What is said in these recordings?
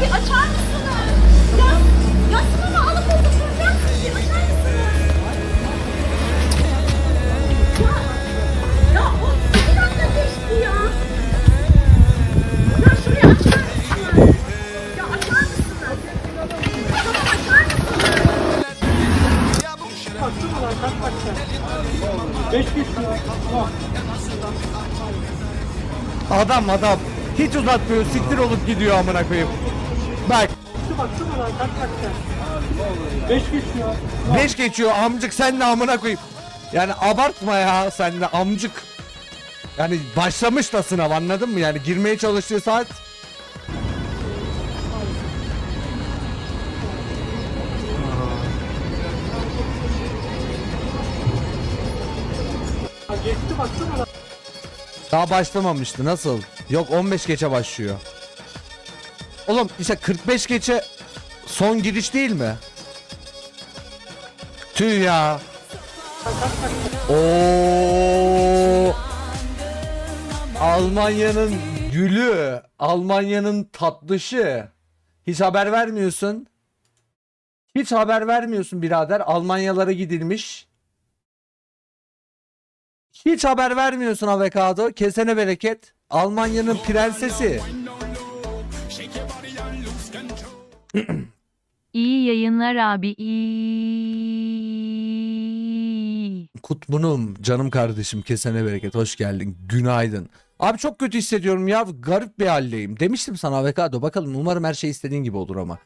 bir açar mısınız? Ya, ya sınavı alıp okutturacak bir açar mısınız? Ya, ya o bir dakika geçti ya. Ya şurayı açar? Ya açar mısınız? Adam adam. Hiç uzatmıyor. Siktir olup gidiyor amına koyayım. Bak. 5 geçiyor. 5 geçiyor amcık sen de amına koyayım. Yani abartma ya sen de amcık. Yani başlamış da sınav anladın mı? Yani girmeye çalıştığı saat daha başlamamıştı. Nasıl? Yok 15 geçe başlıyor. Oğlum işte 45 geçe son giriş değil mi? Tüh ya. Oo. Almanya'nın gülü, Almanya'nın tatlışı. Hiç haber vermiyorsun. Hiç haber vermiyorsun birader. Almanyalara gidilmiş. Hiç haber vermiyorsun avokado. Kesene bereket. Almanya'nın prensesi. İyi yayınlar abi. İyi. Kutbunum, canım kardeşim kesene bereket. Hoş geldin. Günaydın. Abi çok kötü hissediyorum ya. Garip bir haldeyim. Demiştim sana avokado. Bakalım umarım her şey istediğin gibi olur ama.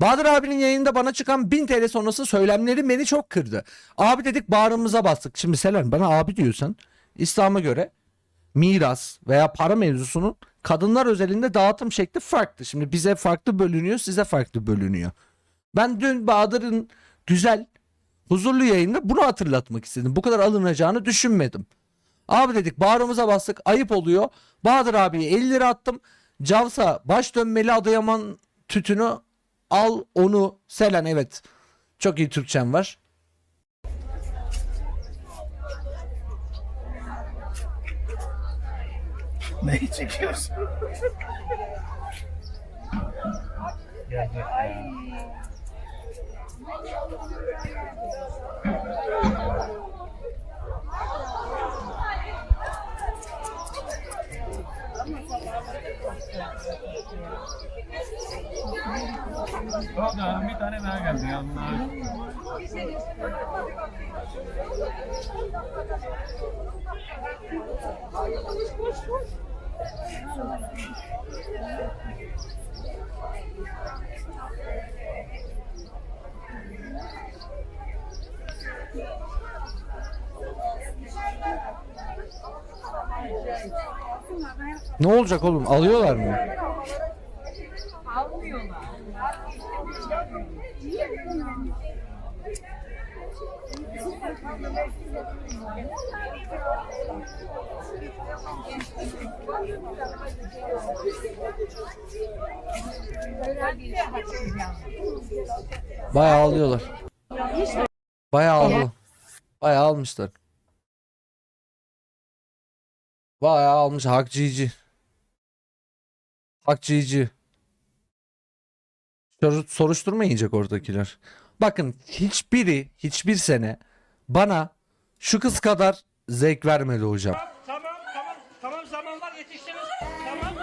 Bahadır abinin yayında bana çıkan 1000 TL sonrası söylemleri beni çok kırdı. Abi dedik bağrımıza bastık. Şimdi Selen bana abi diyorsan İslam'a göre miras veya para mevzusunun kadınlar özelinde dağıtım şekli farklı. Şimdi bize farklı bölünüyor, size farklı bölünüyor. Ben dün Bahadır'ın güzel, huzurlu yayında bunu hatırlatmak istedim. Bu kadar alınacağını düşünmedim. Abi dedik bağrımıza bastık ayıp oluyor. Bahadır abiye 50 lira attım. Cavsa baş dönmeli Adıyaman tütünü al onu Selen evet. Çok iyi Türkçem var. Neyi çekiyorsun? Daha bir tane daha geldi ya Ne olacak oğlum? Alıyorlar mı? Bayağı alıyorlar. Bayağı aldı. Bayağı almışlar. Bayağı almış. Hakçici. Soru- Soruşturma yiyecek oradakiler. Bakın hiçbiri hiçbir sene bana şu kız kadar zevk vermedi hocam. Tamam tamam tamam zaman var yetiştiniz. Tamam.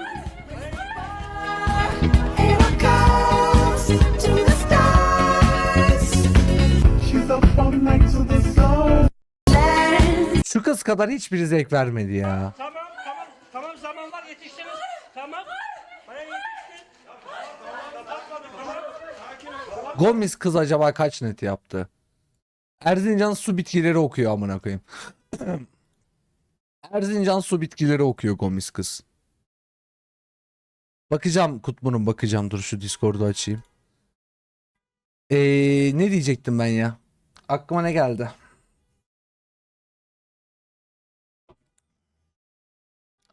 Şu kız kadar hiçbir zevk vermedi ya. Tamam tamam zaman var yetiştiniz. Tamam. Baya yetiştin. Gomis kız acaba kaç net yaptı? Erzincan su bitkileri okuyor amına koyayım. Erzincan su bitkileri okuyor Gomis kız. Bakacağım Kutbu'nun bakacağım. Dur şu Discord'u açayım. Ee, ne diyecektim ben ya? Aklıma ne geldi?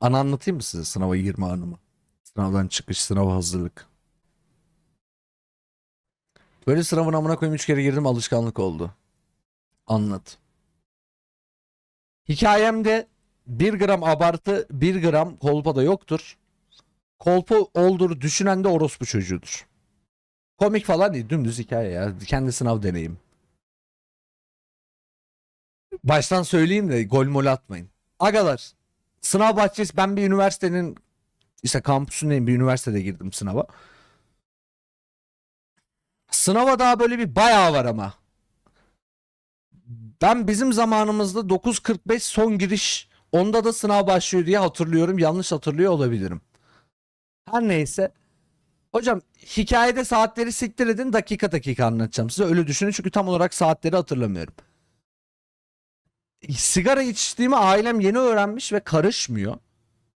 Ana anlatayım mı size sınava girme anımı? Sınavdan çıkış, sınava hazırlık. Böyle sınavın amına koyayım 3 kere girdim alışkanlık oldu. Anlat. Hikayemde 1 gram abartı 1 gram kolpa da yoktur. Kolpa olduğunu düşünen de orospu çocuğudur. Komik falan değil dümdüz hikaye ya. Kendi sınav deneyim. Baştan söyleyeyim de gol mol atmayın. Agalar sınav bahçesi ben bir üniversitenin işte kampüsündeyim bir üniversitede girdim sınava. Sınava daha böyle bir bayağı var ama. Ben bizim zamanımızda 9.45 son giriş onda da sınav başlıyor diye hatırlıyorum. Yanlış hatırlıyor olabilirim. Her neyse. Hocam hikayede saatleri siktir edin dakika dakika anlatacağım size öyle düşünün çünkü tam olarak saatleri hatırlamıyorum. Sigara içtiğimi ailem yeni öğrenmiş ve karışmıyor.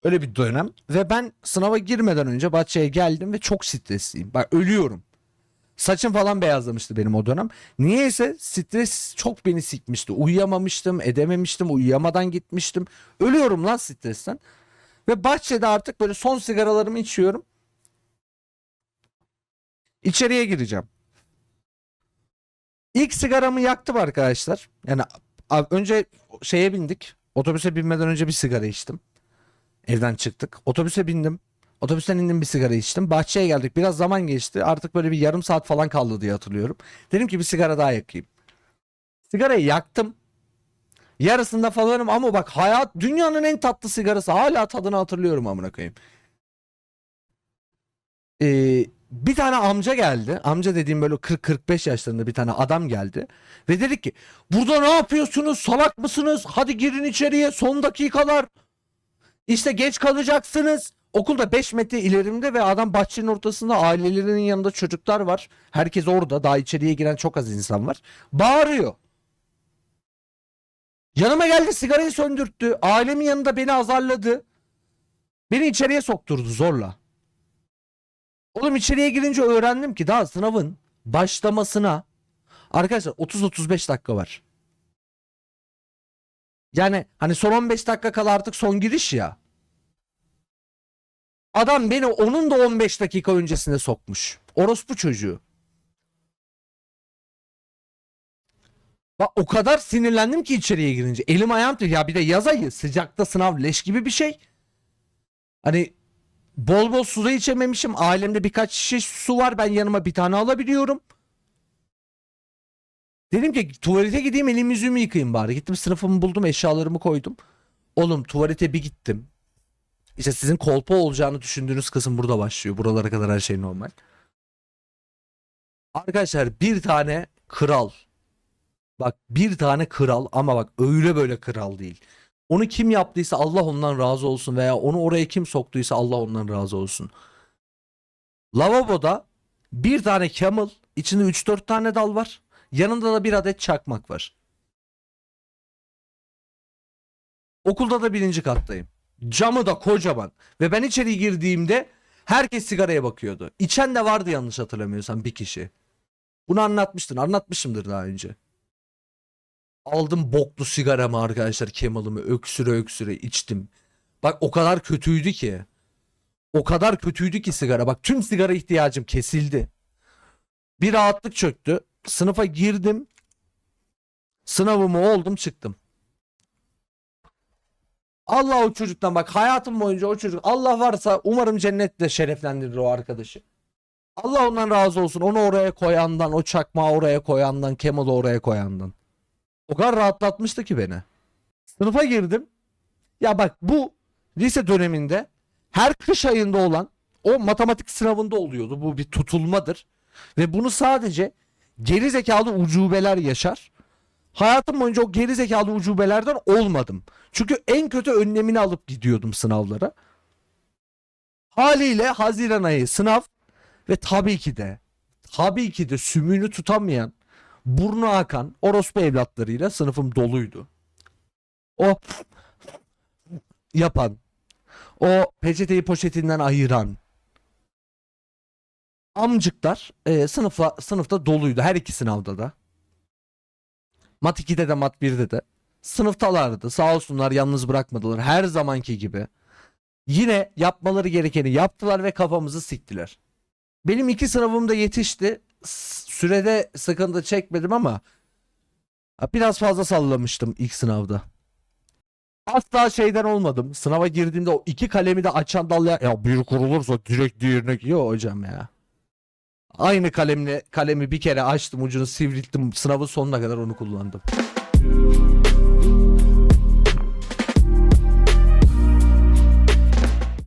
Öyle bir dönem ve ben sınava girmeden önce bahçeye geldim ve çok stresliyim. Bak ölüyorum. Saçım falan beyazlamıştı benim o dönem. Niyeyse stres çok beni sikmişti. Uyuyamamıştım, edememiştim, uyuyamadan gitmiştim. Ölüyorum lan stresten. Ve bahçede artık böyle son sigaralarımı içiyorum. İçeriye gireceğim. İlk sigaramı yaktım arkadaşlar. Yani önce şeye bindik. Otobüse binmeden önce bir sigara içtim. Evden çıktık. Otobüse bindim. Otobüsten indim bir sigara içtim. Bahçeye geldik. Biraz zaman geçti. Artık böyle bir yarım saat falan kaldı diye hatırlıyorum. Dedim ki bir sigara daha yakayım. Sigarayı yaktım. Yarısında falanım ama bak hayat dünyanın en tatlı sigarası. Hala tadını hatırlıyorum amına koyayım. Ee, bir tane amca geldi. Amca dediğim böyle 40-45 yaşlarında bir tane adam geldi. Ve dedi ki burada ne yapıyorsunuz salak mısınız? Hadi girin içeriye son dakikalar. İşte geç kalacaksınız. Okulda 5 metre ilerimde ve adam bahçenin ortasında ailelerinin yanında çocuklar var. Herkes orada. Daha içeriye giren çok az insan var. Bağırıyor. Yanıma geldi sigarayı söndürttü. Ailemin yanında beni azarladı. Beni içeriye sokturdu zorla. Oğlum içeriye girince öğrendim ki daha sınavın başlamasına arkadaşlar 30-35 dakika var. Yani hani son 15 dakika kala artık son giriş ya. Adam beni onun da 15 dakika öncesinde sokmuş. Orospu çocuğu. Bak o kadar sinirlendim ki içeriye girince. Elim ayağım titriyor. Ya bir de yaz ayı sıcakta sınav leş gibi bir şey. Hani bol bol su da içememişim. Ailemde birkaç şişe su var. Ben yanıma bir tane alabiliyorum. Dedim ki tuvalete gideyim elimi yüzümü yıkayayım bari. Gittim sınıfımı buldum eşyalarımı koydum. Oğlum tuvalete bir gittim. İşte sizin kolpa olacağını düşündüğünüz kısım burada başlıyor. Buralara kadar her şey normal. Arkadaşlar bir tane kral. Bak bir tane kral ama bak öyle böyle kral değil. Onu kim yaptıysa Allah ondan razı olsun veya onu oraya kim soktuysa Allah ondan razı olsun. Lavaboda bir tane camel, içinde 3-4 tane dal var. Yanında da bir adet çakmak var. Okulda da birinci kattayım. Camı da kocaman. Ve ben içeri girdiğimde herkes sigaraya bakıyordu. İçen de vardı yanlış hatırlamıyorsam bir kişi. Bunu anlatmıştın. Anlatmışımdır daha önce. Aldım boklu sigaramı arkadaşlar Kemal'ımı öksüre öksüre içtim. Bak o kadar kötüydü ki. O kadar kötüydü ki sigara. Bak tüm sigara ihtiyacım kesildi. Bir rahatlık çöktü. Sınıfa girdim. Sınavımı oldum çıktım. Allah o çocuktan bak hayatım boyunca o çocuk Allah varsa umarım cennetle şereflendirir o arkadaşı. Allah ondan razı olsun. Onu oraya koyandan, o çakmağı oraya koyandan, Kemal'ı oraya koyandan. O kadar rahatlatmıştı ki beni. Sınıfa girdim. Ya bak bu lise döneminde her kış ayında olan o matematik sınavında oluyordu. Bu bir tutulmadır. Ve bunu sadece geri zekalı ucubeler yaşar. Hayatım boyunca o geri zekalı ucubelerden olmadım. Çünkü en kötü önlemini alıp gidiyordum sınavlara. Haliyle Haziran ayı sınav ve tabii ki de tabii ki de sümüğünü tutamayan burnu akan orospu evlatlarıyla sınıfım doluydu. O yapan, o peçeteyi poşetinden ayıran amcıklar e, sınıfla, sınıfta doluydu her iki sınavda da. Mat 2'de de Mat 1'de de. Sınıftalardı. Sağ olsunlar yalnız bırakmadılar. Her zamanki gibi. Yine yapmaları gerekeni yaptılar ve kafamızı siktiler. Benim iki sınavım da yetişti. Sürede sıkıntı çekmedim ama biraz fazla sallamıştım ilk sınavda. Asla şeyden olmadım. Sınava girdiğimde o iki kalemi de açan dal ya, ya bir kurulursa direkt diğerine yok hocam ya. Aynı kalemle kalemi bir kere açtım ucunu sivrilttim sınavın sonuna kadar onu kullandım.